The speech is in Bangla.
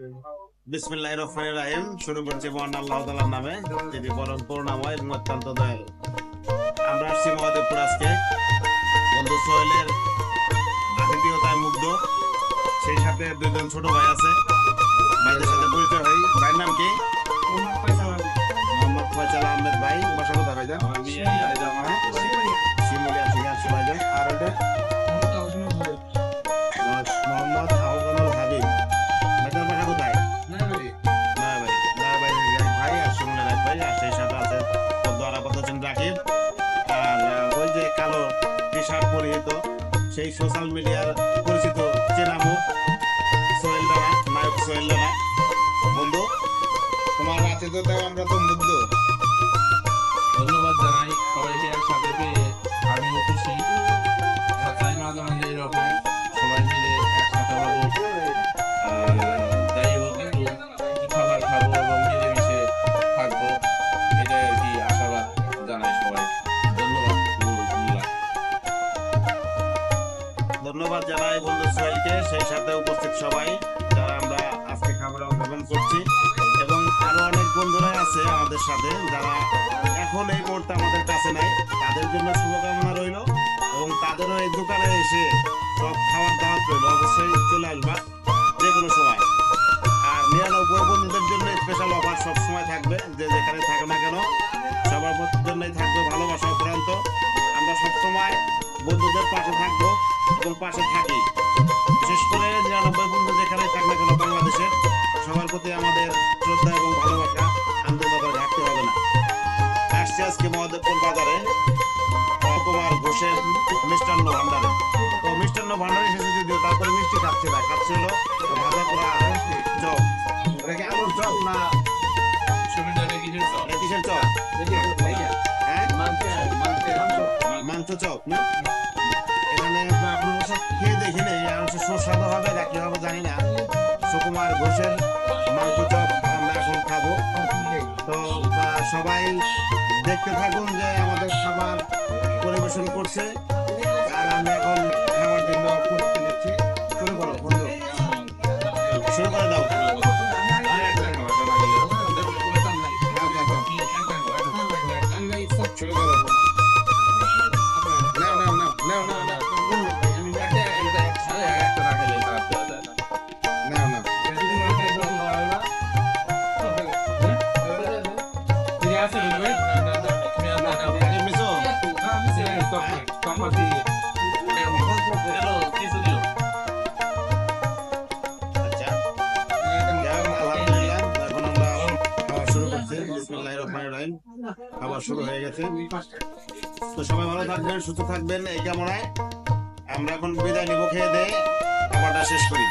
বিসমিল্লাহ রহমান রাহিম। শুরু করছি মহান আল্লাহ তালার নামে, যিনি পরম করুণাময় এবং অত্যন্ত দয়ালু। আমরা আসছি মহাদেবপুর আজকে। বন্ধু সোহেলের আতিথিয়তায় মুগ্ধ। সেই সাথে দুইজন ছোট ভাই আছে। ভাইদের সাথে পরিচয় হই ভাইয়ের নাম কি? সেই সোশ্যাল মিডিয়ার পরিচিত চেনা মুখ সোহেল রানা, নায়ক সোহেল রানা। বন্ধু, তোমার আতিথ্যতায় আমরা তো মুগ্ধ। সেই সাথে উপস্থিত সবাই, যারা আমরা আজকে খাবার অংশগ্রহণ করছি। এবং আরও অনেক বন্ধুরা আছে আমাদের সাথে, যারা এখন এই মুহূর্তে আমাদের কাছে নাই। তাদের জন্য শুভকামনা রইল এবং তাদেরও এই দোকানে এসে সব খাবার দাওয়াত রইল। অবশ্যই চলে আসবা যে কোনো সময়। আর নিরানব্বই বন্ধুদের জন্য স্পেশাল অফার সব সময় থাকবে, যে যেখানে থাকো না কেন। সবার জন্যই থাকবে ভালোবাসা উপরান্ত। আমরা সবসময় বন্ধুদের পাশে থাকব এবং পাশে থাকি। বিশেষ করে নিরানব্বই বন্ধু যেখানে থাক না কেন বাংলাদেশের সবার প্রতি আমাদের শ্রদ্ধা এবং ভালোবাসা আন্তরিকতা রাখতে হবে না। আসছে আজকে মহাদেবপুর বাজারে কুমার ঘোষের মিষ্টান্ন ভান্ডারে তো মিষ্টান্ন ভান্ডারে এসেছে যদিও তারপরে মিষ্টি খাচ্ছে না খাচ্ছে হলো ভাজা পোড়া চপ। এটা কি আলুর চপ না কিসের চপ? হ্যাঁ? মাংস চপ না? সুস্বাদু হবে জানি না। সুকুমার ঘোষের আমরা এখন খাব। তো সবাই দেখতে থাকুন যে আমাদের খাবার পরিবেশন করছে। আর আমি এখন বিসমিল্লাহির রহমানির রহিম। খাবার শুরু হয়ে গেছে। তো সবাই ভালো থাকবেন সুস্থ থাকবেন। এই কামনায় আমরা এখন বিদায় নিব খেয়ে দিয়ে। খাবারটা শেষ করি।